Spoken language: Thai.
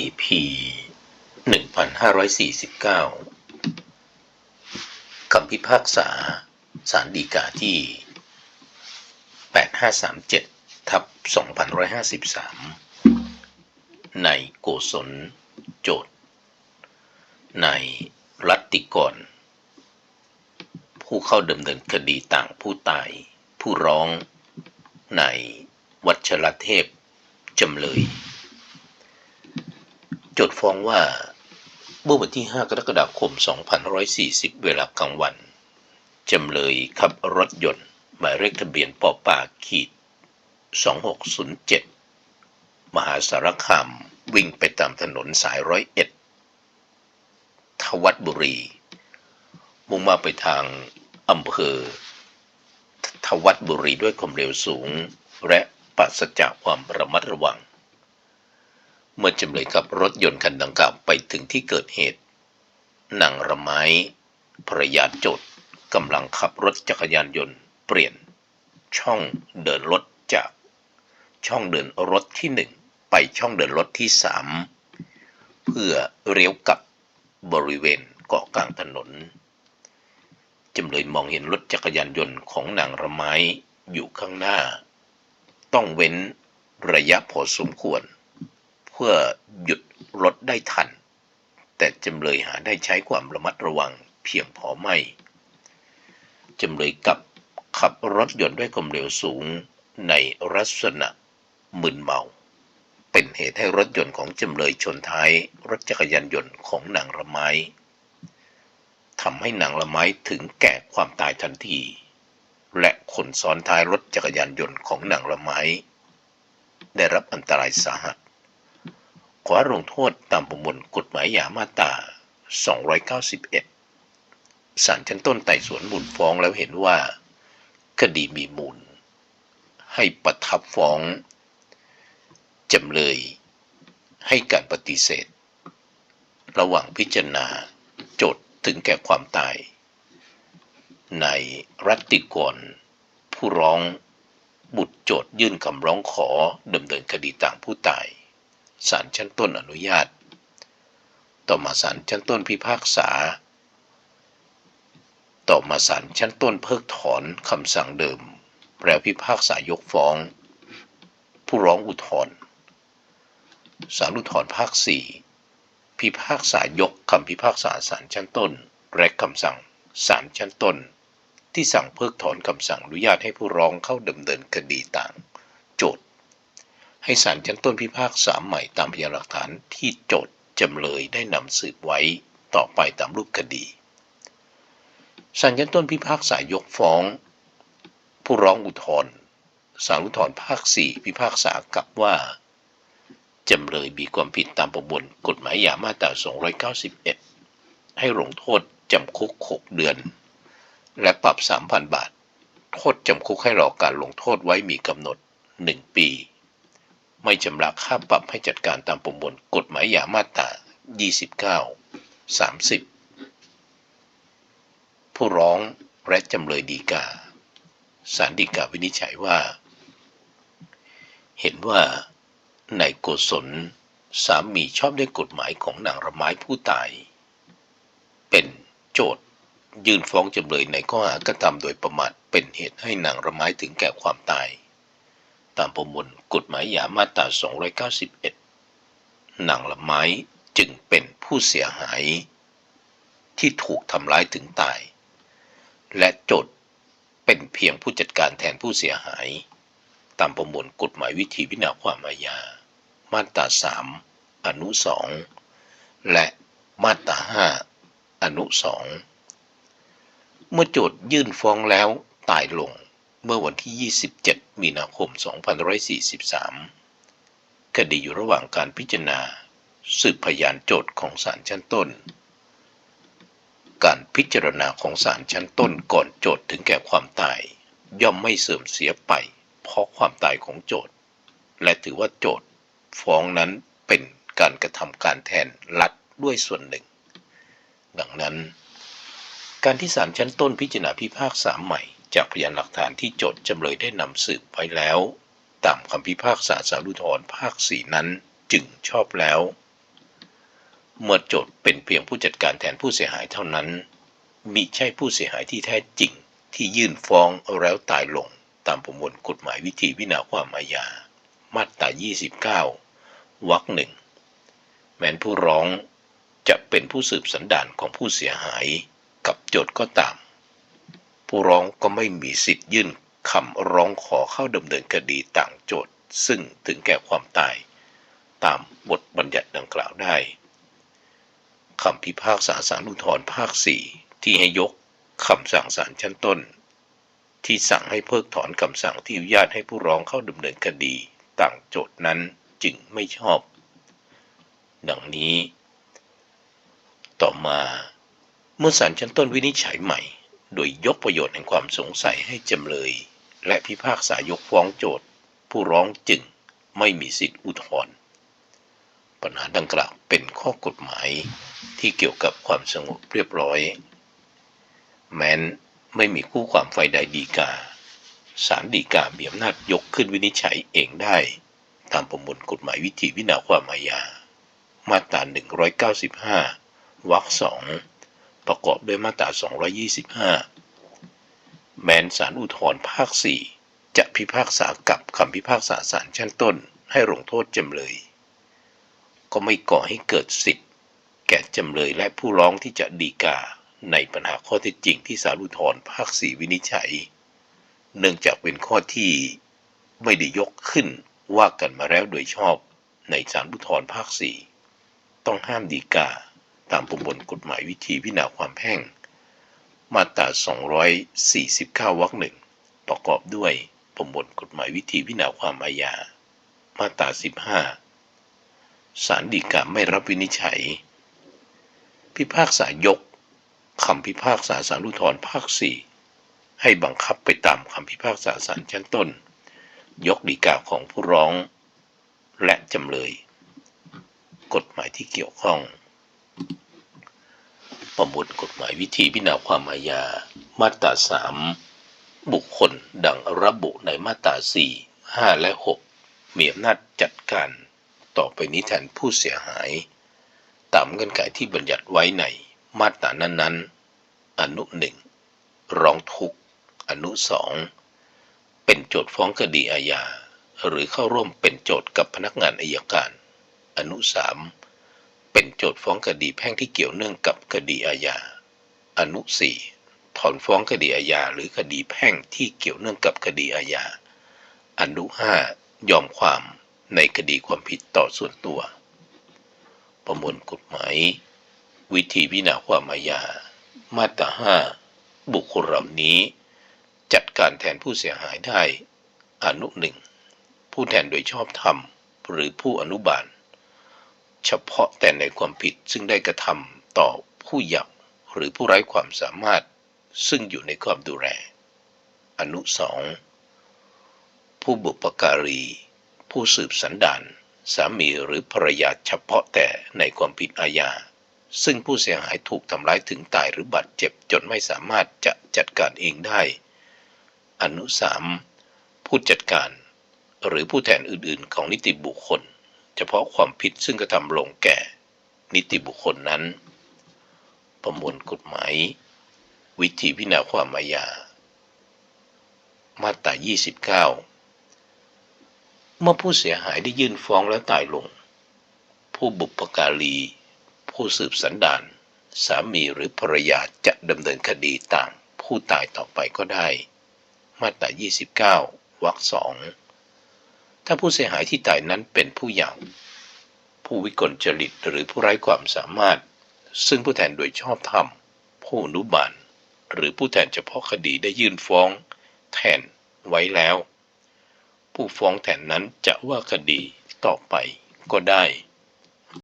EP 1549 คำพิพากษาสารดีกาที่ 8537 ทับ 2553 ในโกศลโจทย์ ในรัตติกร ผู้เข้าดำเนินคดีต่างผู้ตาย ผู้ร้อง ในวัชรเทพ จำเลย โจทฟ้องว่าเมื่อวันที่ 5 กรกฎาคม 2540 เวลากลางวัน จำเลยขับรถยนต์ หมายเลขทะเบียนปอปาขีด 2607 มหาสารคามวิ่งไปตามถนนสายร้อยเอ็ดทวัดบุรี มุ่งมาไปทางอำเภอ ทวัดบุรีด้วยความเร็วสูง และปราศจากความระมัดระวัง มื่อจำเลยขับรถยนต์คันดังกล่าวไปถึงที่เกิดเหตุนางระไม้ภรรยาโจทย์กำลังขับรถจักรยานยนต์เปลี่ยน ช่องเดินรถจาก ช่องเดินรถที่หนึ่งไปช่องเดินรถที่สามเพื่อเลี้ยวกลับบริเวณเกาะกลางถนนจำเลยมองเห็นรถจักรยานยนต์ของนางระไม้อยู่ข้างหน้า ต้องเว้นระยะพอสมควร เพื่อหยุดรถได้ทัน แต่จำเลยหาได้ใช้ความระมัดระวังเพียงพอไม่จำเลยกับขับรถยนต์ด้วยความเร็วสูงในลักษณะมึนเมา เป็นเหตุให้รถยนต์ของจำเลยชนท้ายรถจักรยานยนต์ของนางละไม้ทำให้นางละไม้ถึงแก่ความตายทันที และคนซ้อนท้ายรถจักรยานยนต์ของนางละไม้ ได้รับอันตรายสาหัส ขอลงโทษตามประมวลกฎหมายยามาตรา291ศาลชั้นต้นไต่สวนมูลฟ้องแล้วเห็นว่า คดีมีมูล ให้ประทับฟ้องจำเลยให้การปฏิเสธ ระหว่างพิจารณาโจทย์ถึงแก่ความตาย ในรัตติกร ผู้ร้องบุตรโจทย์ยื่นคำร้องขอดำเนินคดีต่างผู้ตาย ศาลชั้นต้นอนุญาต ต่อมาศาลชั้นต้นพิพากษา ต่อมาศาลชั้นต้นเพิกถอนคำสั่งเดิม แล้วพิพากษายกฟ้อง ผู้ร้องอุทธรณ์ศาลอุทธรณ์ภาคสี่พิพากษายกคำพิพากษาศาลชั้นต้นและคำสั่งศาลชั้นต้น ที่สั่งเพิกถอนคำสั่งอนุญาตให้ผู้ร้องเข้าดำเนินคดีต่าง โจทย์ ให้ศาลชั้นต้นพิพากษาใหม่ตามพยานหลักฐานที่โจทย์จำเลยได้นำสืบไว้ต่อไปตามรูปคดีศาลชั้นต้นพิพากษายกฟ้อง ผู้ร้องอุทธรณ์ศาลอุทธรณ์ภาคสี่พิพากษากลับว่า จำเลยมีความผิดตามประมวลกฎหมายยามาตรา 291 ให้ลงโทษจำคุก 6 เดือน และปรับ 3,000 บาท โทษจำคุกให้รอการลงโทษไว้มีกำหนด 1 ปี ไม่จำระค่าปรับให้จัดการตามประมวลกฎหมายยามาตรา29 30 ผู้ร้องและจำเลยดีกาศาลฎีกาวินิจฉัยว่า เห็นว่านายโกศลสามีชอบด้วยกฎหมายของนางระไม้ผู้ตาย เป็นโจทย์ยื่นฟ้องจำเลยในข้อหากระทำโดยประมาทเป็นเหตุให้นางระไม้ถึงแก่ความตาย ตามประมวลกฎหมายยามาตรา 291 นางละไม้จึงเป็นผู้เสียหาย ที่ถูกทำร้ายถึงตาย และโจทย์เป็นเพียงผู้จัดการแทนผู้เสียหาย ตามประมวลกฎหมายวิธีวินาความอาญา มาตราสามอนุสองและมาตราห้าอนุสองเมื่อโจทย์ยื่นฟ้องแล้วตายลงเมื่อวันที่ 27 มีนาคม 2543 คดีอยู่ระหว่างการพิจารณา สืบพยานโจทย์ของศาลชั้นต้น การพิจารณาของศาลชั้นต้นก่อนโจทย์ถึงแก่ความตาย ย่อมไม่เสื่อมเสียไป เพราะความตายของโจทย์ และถือว่าโจทย์ ฟ้องนั้นเป็นการกระทำการแทนรัฐด้วยส่วนหนึ่ง ดังนั้น การที่ศาลชั้นต้นพิจารณาพิพากษาใหม่ จากพยานหลักฐานที่โจทย์จำเลยได้นำสืบไว้แล้ว ตามคำพิพากษาสารุทธรภาคสี่นั้นจึงชอบแล้ว เมื่อโจทย์เป็นเพียงผู้จัดการแทนผู้เสียหายเท่านั้นมิใช่ผู้เสียหายที่แท้จริงที่ยื่นฟ้องแล้วตายลงตามประมวลกฎหมายวิธีวินาความอาญา มาตรา 29 วรรคหนึ่ง แม้นผู้ร้องจะเป็นผู้สืบสันดานของผู้เสียหายกับโจทย์ก็ตาม ผู้ร้องก็ไม่มีสิทธิ์ยื่นคำร้องขอเข้าดำเนินคดีต่างโจทย์ซึ่งถึงแก่ความตาย ตามบทบัญญัติดังกล่าวได้คำพิพากษาสารอุทธรภาคสี่ที่ให้ยกคำสั่งศาลชั้นต้น ที่สั่งให้เพิกถอนคำสั่งที่อนุญาตให้ผู้ร้องเข้าดำเนินคดีต่างโจทย์นั้นจึงไม่ชอบ ดังนี้ ต่อมาเมื่อศาลชั้นต้นวินิจฉัยใหม่ โดยยกประโยชน์แห่งความสงสัยให้จำเลย และพิพากษายกฟ้องโจทย์ ผู้ร้องจึงไม่มีสิทธิอุทธรณ์ปัญหาดังกล่าวเป็นข้อกฎหมายที่เกี่ยวกับความสงบเรียบร้อย แม้นไม่มีคู่ความไฟใดดีกาศาลดีกามีอำนาจยกขึ้นวินิจฉัยเองได้ ตามประมวลกฎหมายวิธีวินาความอาญา มาตรา 195 วรรคสอง ประกอบด้วยมาตรา 225 แม้นศาลอุทธรภาค 4 จะพิพากษากับคำพิพากษาศาลชั้นต้นให้ลงโทษจำเลย ก็ไม่ก่อให้เกิดสิทธิ์ แก่จำเลยและผู้ร้องที่จะดีกาในปัญหาข้อเท็จจริงที่ศาลอุทธรภาค 4 วินิจฉัย เนื่องจากเป็นข้อที่ไม่ได้ยกขึ้นว่ากันมาแล้วโดยชอบในศาลอุทธรภาค 4 ต้องห้ามดีกา ตามประมวลกฎหมายวิธีวินารณาความแพ่ง มาตรา 249 วรรคหนึ่งประกอบด้วยประมวลกฎหมายวิธีวินารณาความอาญา มาตรา 15 ศาลฎีกาไม่รับวินิจฉัย พิพากษายกคำพิพากษาศาลอุทธรภาค 4 ให้บังคับไปตามคำพิพากษาศาลชั้นต้น ยกฎีกาของผู้ร้อง และจำเลย กฎหมายที่เกี่ยวข้อง ประมวลกฎหมายวิธีพิจารณาความอาญา มาตรา3บุคคลดังระบุในมาตรา4 5และ6มีอำนาจจัดการต่อไปนี้แทนผู้เสียหาย ตามเงื่อนไขที่บัญญัติไว้ในมาตรานั้นๆ อนุหนึ่งร้องทุกข์อนุสองเป็นโจทฟ้องคดีอาญา หรือเข้าร่วมเป็นโจทกับพนักงานอายการ อนุสาม เป็นโจทฟ้องคดีแพ่งที่เกี่ยวเนื่องกับคดีอาญา อนุสี่ถอนฟ้องคดีอาญาหรือคดีแพ่งที่เกี่ยวเนื่องกับคดีอาญา อนุห้ายอมความในคดีความผิดต่อส่วนตัว ประมวลกฎหมาย วิธีพิจารณาความอาญา มาตราห้าบุคคลเหล่านี้ จัดการแทนผู้เสียหายได้ อนุหนึ่งผู้แทนโดยชอบธรรมหรือผู้อนุบาล เฉพาะแต่ในความผิดซึ่งได้กระทำต่อผู้เยาว์หรือผู้ไร้ความสามารถซึ่งอยู่ในความดูแล อนุสองผู้บุปการี ผู้สืบสันดานสามีหรือภรรยาเฉพาะแต่ในความผิดอาญา ซึ่งผู้เสียหายถูกทำร้ายถึงตายหรือบาดเจ็บจนไม่สามารถจะจัดการเองได้ อนุสามผู้จัดการหรือผู้แทนอื่นๆ ของนิติบุคคล เฉพาะความผิดซึ่งกระทำลงแก่นิติบุคคลนั้น ประมวลกฎหมาย วิธีพิจารณาความอาญามาตรา 29 เมื่อผู้เสียหายได้ยื่นฟ้องแล้วตายลง ผู้บุปการี ผู้สืบสันดาน สามีหรือภรรยาจะดำเนินคดีต่าง ผู้ตายต่อไปก็ได้ มาตรา 29 วรรคสอง ถ้าผู้เสียหายที่ตายนั้นเป็นผู้เยาว์ผู้วิกลจริตหรือผู้ไร้ความสามารถ ซึ่งผู้แทนโดยชอบธรรม ผู้อนุบาลหรือผู้แทนเฉพาะคดีได้ยื่นฟ้อง แทนไว้แล้ว ผู้ฟ้องแทนนั้นจะว่าคดีต่อไปก็ได้